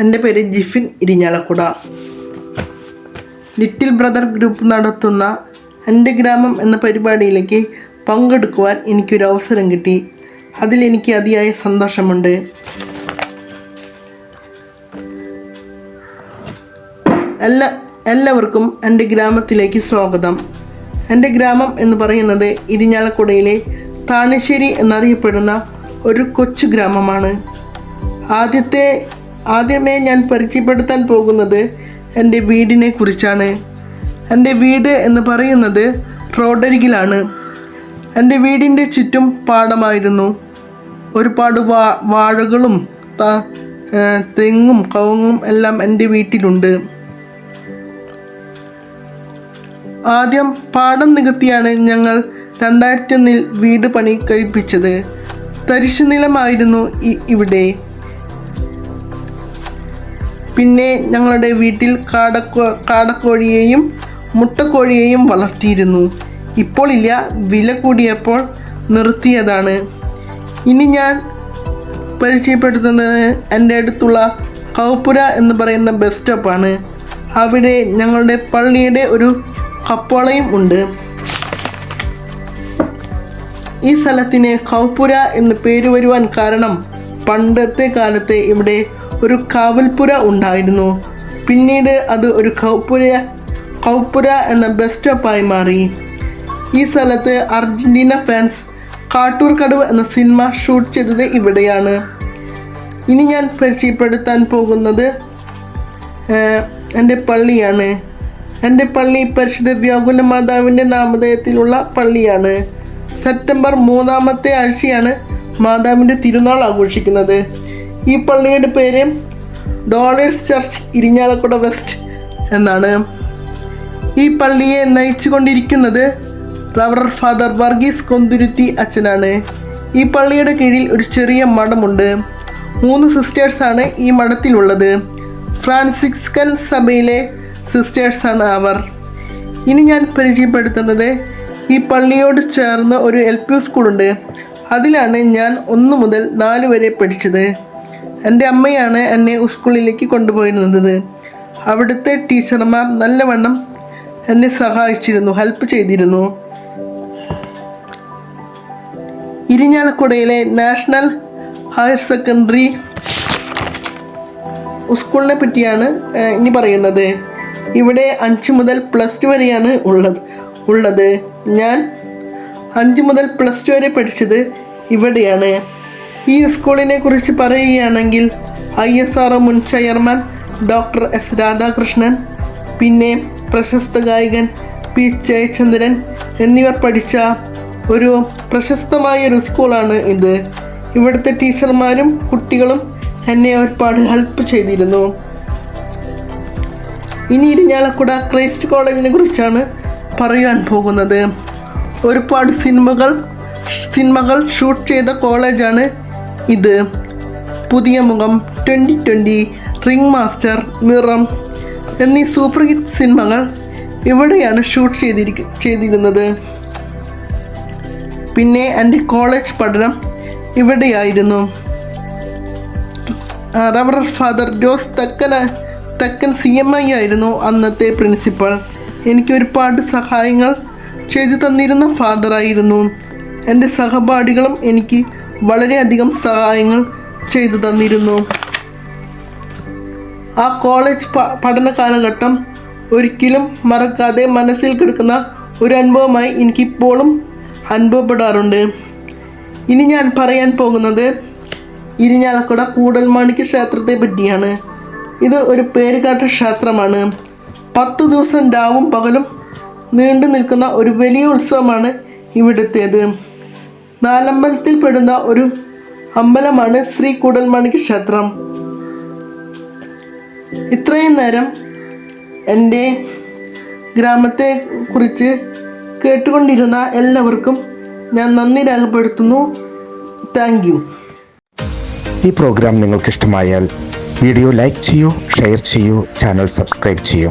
എന്റെ പേര് Jifin Irinjalakuda. Little brother group നടത്തുന്ന എന്റെ ഗ്രാമം എന്ന പരിപാടിയിലേക്ക് പങ്കെടുക്കുവാൻ എനിക്കൊരു അവസരം കിട്ടി. അതിൽ എനിക്ക് അതിയായ സന്തോഷമുണ്ട്. എല്ലാ എല്ലാവർക്കും എന്റെ ഗ്രാമത്തിലേക്ക് സ്വാഗതം. എന്റെ ഗ്രാമം എന്ന് പറയുന്നത് ഇരിഞ്ഞാലക്കുടയിലെ താണശ്ശേരി എന്നറിയപ്പെടുന്ന ഒരു കൊച്ചു ഗ്രാമമാണ്. ആദ്യത്തെ ആദ്യമേ ഞാൻ പരിചയപ്പെടുത്താൻ പോകുന്നത് എന്റെ വീടിനെ കുറിച്ചാണ്. എന്റെ വീട് എന്ന് പറയുന്നത് റോഡരികിലാണ്. എന്റെ വീടിന്റെ ചുറ്റും പാടമായിരുന്നു. ഒരുപാട് വാ വാഴകളും ത- തെങ്ങും കവുങ്ങും എല്ലാം എന്റെ വീട്ടിലുണ്ട്. ആദ്യം പാടം നികത്തിയാണ് ഞങ്ങൾ രണ്ടായിരത്തി ഒന്നിൽ വീട് പണി കഴിപ്പിച്ചത്. തരിശു നിലമായിരുന്നു ഇവിടെ. പിന്നെ ഞങ്ങളുടെ വീട്ടിൽ കാടക്കോ കാടക്കോഴിയെയും മുട്ടക്കോഴിയെയും വളർത്തിയിരുന്നു. ഇപ്പോൾ ഇല്ല വില കൂടിയപ്പോൾ നിർത്തിയതാണ്. ഇനി ഞാൻ പരിചയപ്പെടുത്തുന്നത് എന്റെ അടുത്തുള്ള കൗപ്പുര എന്ന് പറയുന്ന ബസ് സ്റ്റോപ്പാണ്. അവിടെ ഞങ്ങളുടെ പള്ളിയുടെ ഒരു കപ്പോളയും ഉണ്ട്. ഈ സ്ഥലത്തിന് കൗപ്പുര എന്ന് പേര് വരുവാൻ കാരണം പണ്ടത്തെ കാലത്തെ ഇവിടെ ഒരു കാവൽപ്പുര ഉണ്ടായിരുന്നു. പിന്നീട് അത് ഒരു കൗപ്പുര കൗപ്പുര എന്ന ബസ് സ്റ്റോപ്പായി മാറി. ഈ സ്ഥലത്ത് അർജന്റീന ഫാൻസ് കാട്ടൂർ കടവ് എന്ന സിനിമ ഷൂട്ട് ചെയ്തത് ഇവിടെയാണ്. ഇനി ഞാൻ പരിചയപ്പെടുത്താൻ പോകുന്നത് എന്റെ പള്ളിയാണ്. എന്റെ പള്ളി പരിശുദ്ധ വ്യാകുല മാതാവിന്റെ നാമധേയത്തിലുള്ള പള്ളിയാണ്. സെപ്റ്റംബർ മൂന്നാമത്തെ ആഴ്ചയാണ് മാതാവിന്റെ തിരുനാൾ ആഘോഷിക്കുന്നത്. ഈ പള്ളിയുടെ പേര് ഡോളേഴ്സ് ചർച്ച് ഇരിഞ്ഞാലക്കുട വെസ്റ്റ് എന്നാണ്. ഈ പള്ളിയെ നയിച്ചുകൊണ്ടിരിക്കുന്നത് റവർ ഫാദർ വർഗീസ് കൊന്തുരുത്തി അച്ഛനാണ്. ഈ പള്ളിയുടെ കീഴിൽ ഒരു ചെറിയ മഠമുണ്ട്. മൂന്ന് സിസ്റ്റേഴ്സാണ് ഈ മഠത്തിലുള്ളത്. ഫ്രാൻസിസ്കൻ സഭയിലെ സിസ്റ്റേഴ്സാണ് അവർ. ഇനി ഞാൻ പരിചയപ്പെടുത്തുന്നത് ഈ പള്ളിയോട് ചേർന്ന് ഒരു എൽ പി സ്കൂളുണ്ട്. അതിലാണ് ഞാൻ ഒന്ന് മുതൽ നാല് വരെ പഠിച്ചത്. എന്റെ അമ്മയാണ് എന്നെ സ്കൂളിലേക്ക് കൊണ്ടുപോയിരുന്നത്. അവിടുത്തെ ടീച്ചർമാർ നല്ലവണ്ണം എന്നെ സഹായിച്ചിരുന്നു ഹെൽപ്പ് ചെയ്തിരുന്നു. ഇരിഞ്ഞാലക്കുടയിലെ നാഷണൽ ഹയർ സെക്കൻഡറി സ്കൂളിനെ പറ്റിയാണ് ഇനി പറയുന്നത്. ഇവിടെ അഞ്ച് മുതൽ പ്ലസ് ടു വരെയാണ് ഉള്ളത് ഉള്ളത്. ഞാൻ അഞ്ച് മുതൽ പ്ലസ് ടു വരെ പഠിച്ചത് ഇവിടെയാണ്. ഈ സ്കൂളിനെ കുറിച്ച് പറയുകയാണെങ്കിൽ ഐ എസ് ആർ മുൻ ചെയർമാൻ ഡോക്ടർ എസ് രാധാകൃഷ്ണൻ പിന്നെ പ്രശസ്ത ഗായകൻ പി ജയചന്ദ്രൻ എന്നിവർ പഠിച്ച ഒരു പ്രശസ്തമായ ഒരു സ്കൂളാണ് ഇത്. ഇവിടുത്തെ ടീച്ചർമാരും കുട്ടികളും എന്നെ ഒരുപാട് ഹെൽപ്പ് ചെയ്തിരുന്നു. ഇനി ഇരിഞ്ഞാലക്കുട ക്രൈസ്റ്റ് കോളേജിനെ കുറിച്ചാണ് പറയാൻ പോകുന്നത്. ഒരുപാട് സിനിമകൾ സിനിമകൾ ഷൂട്ട് ചെയ്ത കോളേജാണ് ഇത് പുതിയ മുഖം ട്വന്റി ട്വന്റി റിംഗ് മാസ്റ്റർ നിറം എന്നീ സൂപ്പർ ഹിറ്റ് സിനിമകൾ ഇവിടെയാണ് ഷൂട്ട് ചെയ്തിരിക്ക ചെയ്തിരുന്നത്. പിന്നെ എന്റെ കോളേജ് പഠനം ഇവിടെയായിരുന്നു. റവർ ഫാദർ ജോസ് തെക്കൻ തെക്കൻ സി എം ഐ ആയിരുന്നു അന്നത്തെ പ്രിൻസിപ്പൾ എനിക്ക് ഒരുപാട് സഹായങ്ങൾ ചെയ്തു തന്നിരുന്ന ഫാദറായിരുന്നു. എന്റെ സഹപാഠികളും എനിക്ക് വളരെയധികം സഹായങ്ങൾ ചെയ്തു തന്നിരുന്നു. ആ കോളേജ് പഠന കാലഘട്ടം ഒരിക്കലും മറക്കാതെ മനസ്സിൽ കിടക്കുന്ന ഒരു അനുഭവമായി എനിക്കിപ്പോഴും അനുഭവപ്പെടാറുണ്ട്. ഇനി ഞാൻ പറയാൻ പോകുന്നത് ഇരിഞ്ഞാലക്കുട കൂടൽമാണിക്യ ക്ഷേത്രത്തെ പറ്റിയാണ്. ഇത് ഒരു പേരുകാട്ട ക്ഷേത്രമാണ്. പത്ത് ദിവസം രാവും പകലും നീണ്ടു നിൽക്കുന്ന ഒരു വലിയ ഉത്സവമാണ് ഇവിടുത്തേത്. നാലമ്പലത്തിൽ പെടുന്ന ഒരു അമ്പലമാണ് ശ്രീ കൂടൽമാണിക്യ ക്ഷേത്രം. ഇത്രയും നേരം എന്റെ ഗ്രാമത്തെ കുറിച്ച് കേട്ടുകൊണ്ടിരുന്ന എല്ലാവർക്കും ഞാൻ നന്ദി രേഖപ്പെടുത്തുന്നു. താങ്ക് യു ഈ പ്രോഗ്രാം നിങ്ങൾക്ക് ഇഷ്ടമായാൽ വീഡിയോ ലൈക്ക് ചെയ്യൂ ഷെയർ ചെയ്യൂ ചാനൽ സബ്സ്ക്രൈബ് ചെയ്യൂ.